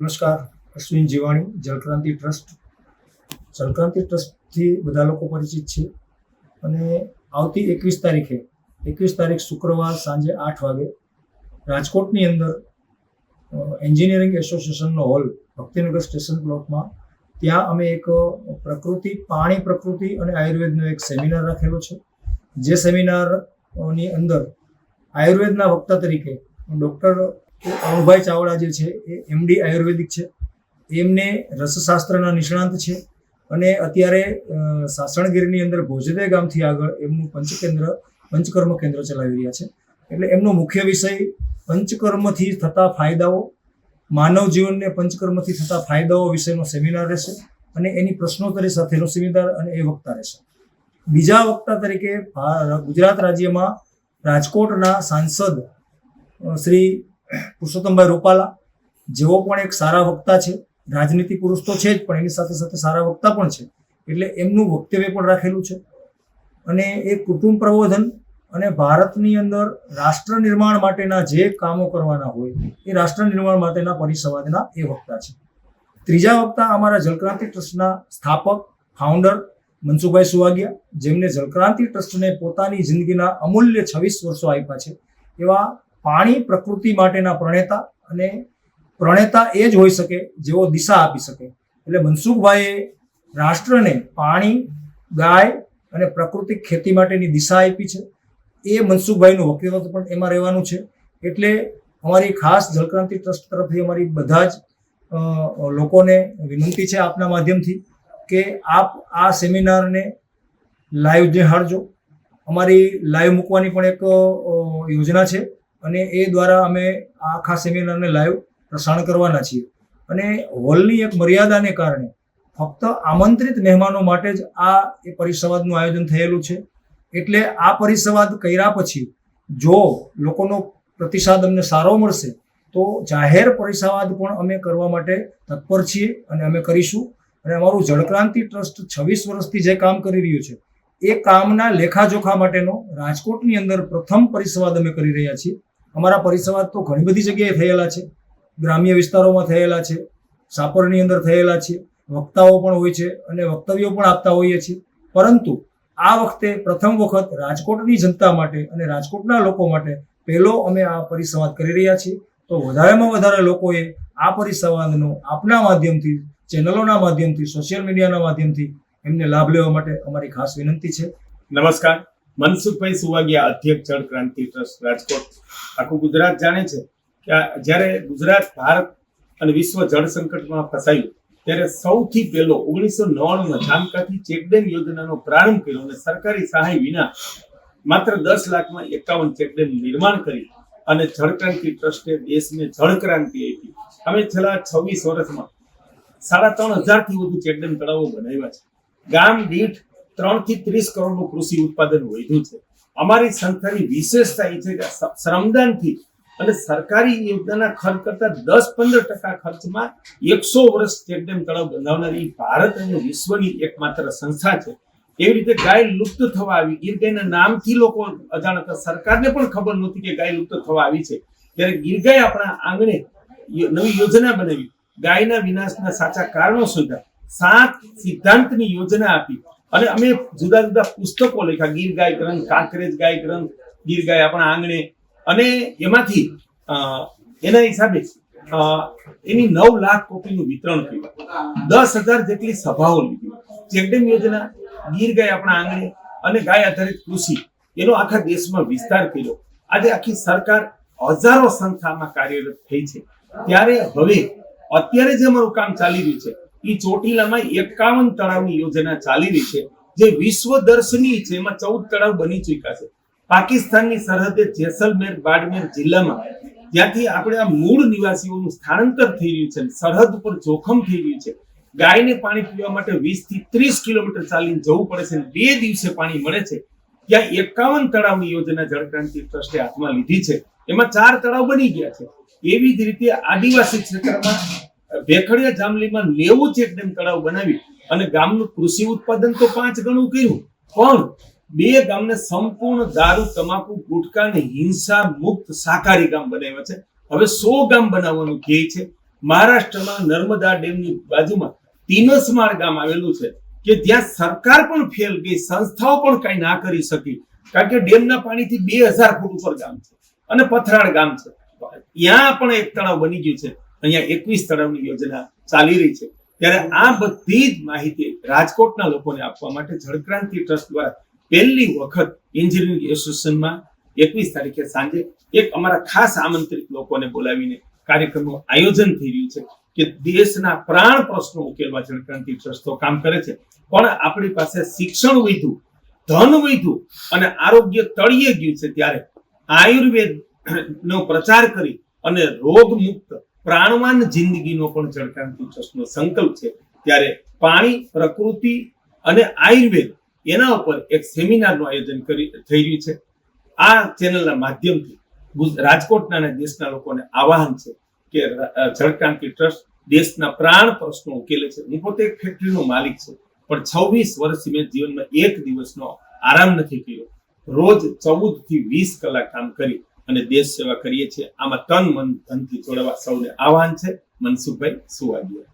નમસ્કાર, અશ્વિન જીવાણી જલક્રાંતિ ટ્રસ્ટ. જલક્રાંતિ ટ્રસ્ટથી બધા લોકો પરિચિત છે. અને આવતી એકવીસ તારીખે, એકવીસ તારીખ શુક્રવાર સાંજે આઠ વાગે, રાજકોટની અંદર એન્જિનિયરિંગ એસોસિએશનનો હોલ, ભક્તિનગર સ્ટેશન બ્લોકમાં. ત્યાં અમે એક પ્રકૃતિ, પાણી પ્રકૃતિ અને આયુર્વેદનો એક સેમિનાર રાખેલો છે. જે સેમિનારની અંદર આયુર્વેદના વક્તા તરીકે ડૉક્ટર અરુણભાઈ ચાવડા જે છે, એ એમડી આયુર્વેદિક છે. એમને રસશાસ્ત્રના નિષ્ણાંત છે અને અત્યારે સાસણગીરની અંદર ભોજદે ગામથી આગળ એમનું પંચકેન્દ્ર, પંચકર્મ કેન્દ્ર ચલાવી રહ્યા છે. એટલે એમનો મુખ્ય વિષય પંચકર્મથી થતા ફાયદાઓ માનવ જીવનને પંચકર્મથી થતા ફાયદાઓ વિશેનો સેમિનાર રહેશે અને એની પ્રશ્નોત્તરી સાથેનો સેમિનાર અને એ વક્તા રહેશે. બીજા વક્તા તરીકે ગુજરાત રાજ્યમાં રાજકોટના સાંસદ શ્રી પુરુષોત્તમભાઈ રૂપાલા, જેઓ પણ એક સારા વક્તા છે, રાજનીતિ પુરુષ તો છે જ, પણ એની સાથે સાથે સારા વક્તા પણ છે. એટલે એમનું વક્તવ્ય પણ રાખેલું છે. અને એ કુટુંબ પ્રબોધન અને ભારતની અંદર રાષ્ટ્ર નિર્માણ માટેના જે કામો કરવાના હોય, એ રાષ્ટ્ર નિર્માણ માટેના પરિસંવાદના એ વક્તા છે. ત્રીજા વક્તા અમારા જલક્રાંતિ ટ્રસ્ટના સ્થાપક ફાઉન્ડર મનસુખભાઈ સુવાગિયા, જેમને જલક્રાંતિ ટ્રસ્ટને પોતાની જિંદગીના અમૂલ્ય છવ્વીસ વર્ષો આપ્યા છે. એવા પાણી પ્રકૃતિ માટેના પ્રણેતા અને પ્રણેતા એ જ હોઈ શકે જેઓ દિશા આપી શકે. એટલે મનસુખભાઈએ રાષ્ટ્રને પાણી, ગાય અને પ્રાકૃતિક ખેતી માટેની દિશા આપી છે. એ મનસુખભાઈનું વક્તવ્ય પણ એમાં રહેવાનું છે. એટલે અમારી ખાસ જલક્રાંતિ ટ્રસ્ટ તરફથી અમારી બધા જ લોકોને વિનંતી છે આપના માધ્યમથી કે આપ આ સેમિનારને લાઈવ નિહાળજો અમારી લાઈવ મૂકવાની પણ એક યોજના છે. અને એ દ્વારા અમે આખા સેમિનારને લાઈવ પ્રસારણ કરવાના છીએ. અને હોલની એક મર્યાદાને કારણે ફક્ત આમંત્રિત મહેમાનો માટે જ આ એ પરિસંવાદનું આયોજન થયેલું છે. એટલે આ પરિસંવાદ કર્યા પછી જો લોકોનો પ્રતિસાદ અમને સારો મળશે, તો જાહેર પરિસંવાદ પણ અમે કરવા માટે તત્પર છીએ અને અમે કરીશું. અને અમારું જળક્રાંતિ ટ્રસ્ટ છવ્વીસ વર્ષથી જે કામ કરી રહ્યું છે, એ કામના લેખાજોખા માટેનો રાજકોટની અંદર પ્રથમ પરિસંવાદ અમે કરી રહ્યા છીએ. અમારા પરિસંવાદ તો ઘણી બધી જગ્યાએ થયેલા છે. ગ્રામ્ય વિસ્તારોમાં થયેલા છે. સાપરની અંદર થયેલા છે. વક્તાઓ પણ હોય છે અને વક્તવ્યો પણ આપતા હોઈએ છીએ. પરંતુ આ વખતે પ્રથમ વખત રાજકોટની જનતા માટે અને રાજકોટના લોકો માટે પહેલો અમે આ પરિસંવાદ કરી રહ્યા છીએ. તો વધારેમાં વધારે લોકોએ આ પરિસંવાદનો આપના માધ્યમથી, ચેનલોના માધ્યમથી, સોશિયલ મીડિયાના માધ્યમથી એમને લાભ લેવા માટે અમારી ખાસ વિનંતી છે. નમસ્કાર. મનસુખભાઈ સુવાગિયા, અધ્યક્ષ જળ ક્રાંતિ ટ્રસ્ટ, રાજકોટ. આખું ગુજરાત જાણે છે કે જ્યારે ગુજરાત, ભારત અને વિશ્વ જળ સંકટમાં ફસાયું, ત્યારે સૌથી પહેલો ઓગણીસો નવ્વાણુંમાં જામકાથી ચેકડેમ યોજનાનો પ્રારંભ કર્યો અને સરકારી સહાય વિના માત્ર દસ લાખમાં એકાવન ચેકડેમ નિર્માણ કરી અને જળક્રાંતિ ટ્રસ્ટે દેશને જળક્રાંતિ આપી. અમે છેલ્લા છવ્વીસ વર્ષમાં સાડા ત્રણ હજારથી વધુ ચેકડેમ તળાવો બનાવ્યા છે. ગામ દીઠ ત્રણથી ત્રીસ કરોડનું કૃષિ ઉત્પાદન વધ્યું છે. અમારી સંસ્થાની વિશેષતા એ છે કે શ્રમદાનથી અને સરકારી યોજનાના ખર્ચ કરતા દસ પંદર ટકા ખર્ચમાં એકસો વર્ષ ચેકડેમ તળાવ બંધાવનારી ભારત અને વિશ્વની એકમાત્ર સંસ્થા છે. એવી રીતે ગાય લુપ્ત થવા આવી, ગીર ગાયના નામથી લોકો અજાણ હતા સરકારને પણ ખબર નહોતી કે ગાય લુપ્ત થવા આવી છે. ત્યારે ગીર ગાય આપણા આંગણે નવી યોજના બનાવી, ગાયના વિનાશના સાચા કારણો શોધ્યા. સાત સિદ્ધાંતની યોજના આપી. અને અમે જુદા જુદા પુસ્તકો લખ્યા. ગીર ગાય ગ્રંથ, કાંકરેજ ગાય ગ્રંથ, ગીર ગાય આપણા આંગણે. અને એમાંથી એના હિસાબે એની નવ લાખ કોપીનું વિતરણ કર્યું. દસ હજાર જેટલી સભાઓ લીધી. ચેકડેમ યોજના, ગીર ગાય આપણા આંગણે અને ગાય આધારિત કૃષિ, એનો આખા દેશમાં વિસ્તાર કર્યો. આજે આખી સરકાર હજારો સંસ્થામાં કાર્યરત થઈ છે. ત્યારે હવે, અત્યારે જે અમારું કામ ચાલી રહ્યું છે. એ ચોટીલામાં એકાવન તળાવની યોજના ચાલી રહી છે, જે વિશ્વ દર્શની છે. એમાં ચૌદ તળાવ બની ચૂક્યા છે. પાકિસ્તાનની સરહદે જેસલમેર, બાડમેર જિલ્લામાં જ્યાંથી આપણે આ મૂળ નિવાસીઓનું સ્થળાંતર થઈ રહ્યું છે સરહદ ઉપર જોખમ થઈ રહ્યું છે. ગાયને પાણી પીવા માટે વીસથી ત્રીસ કિલોમીટર ચાલીને જવું પડે છે બે દિવસે પાણી મળે છે. ત્યાં એકાવન તળાવની યોજના જળક્રાંતિ ટ્રસ્ટે હાથમાં લીધી છે. એમાં ચાર તળાવ બની ગયા છે. એવી જ રીતે આદિવાસી ક્ષેત્રમાં ભેખડિયા જામલીમાં નેવું ચેકડેમ તળાવ બનાવી અને ગામનું કૃષિ ઉત્પાદન તો પાંચ ગણું કર્યું. પણ બે ગામને સંપૂર્ણ દારૂ, તમાકુ, ગુટકા અને હિંસા મુક્ત શાકાહારી ગામ બનાવ્યા છે. હવે સો ગામ બનાવવાનું ધ્યેય છે. મહારાષ્ટ્રમાં નર્મદા ડેમની બાજુમાં તિનસમાળ ગામ આવેલું છે કે જ્યાં સરકાર પણ ફેલ ગઈ, સંસ્થાઓ પણ કઈ ના કરી શકી. કારણ કે ડેમના પાણીથી બે હજાર ફૂટ ઉપર ગામ છે અને પથરાળ ગામ છે. ત્યાં પણ એક તળાવ બની ગયું છે. અહીંયા એકવીસ તળાવની યોજના ચાલી રહી છે. ત્યારે આ બધી જ માહિતી રાજકોટના લોકોને આપવા માટે જળક્રાંતિ ટ્રસ્ટ દ્વારા પહેલી વખત એન્જિનિયરિંગ એસોસિએશનમાં એકવીસ તારીખે સાંજે એક અમારા ખાસ આમંત્રિત લોકોને બોલાવીને કાર્યક્રમનું આયોજન થઈ રહ્યું છે કે દેશના પ્રાણ પ્રશ્નો ઉકેલવા જળક્રાંતિ ટ્રસ્ટ તો કામ કરે છે. પણ આપણી પાસે શિક્ષણ વધ્યું, ધન વધ્યું અને આરોગ્ય તળિયે ગયું છે ત્યારે આયુર્વેદ નો પ્રચાર કરી અને રોગ મુક્ત પ્રાણવાન જિંદગીનો પણ જળકાંતિ ટ્રસ્ટનો સંકલ્પ છે. ત્યારે પાણી, પ્રકૃતિ અને આયુર્વેદ એના ઉપર એક સેમિનારનું આયોજન કરી થઈ રહ્યું છે. આ ચેનલના માધ્યમથી રાજકોટના અને દેશના લોકોને આવાહન છે કે જળક્રાંતિ ટ્રસ્ટ દેશના પ્રાણ પ્રશ્નો ઉકેલે છે. હું પોતે એક ફેક્ટરીનો માલિક છું, પણ છવ્વીસ વર્ષથી મેં જીવનમાં એક દિવસનો આરામ નથી કર્યો. રોજ ચૌદથી વીસ કલાક કામ કરી અને દેશ સેવા કરીએ છીએ. આમાં તન, મન, ધનથી જોડવા સૌને આહવાન છે. મનસુખભાઈ સુવાગીયા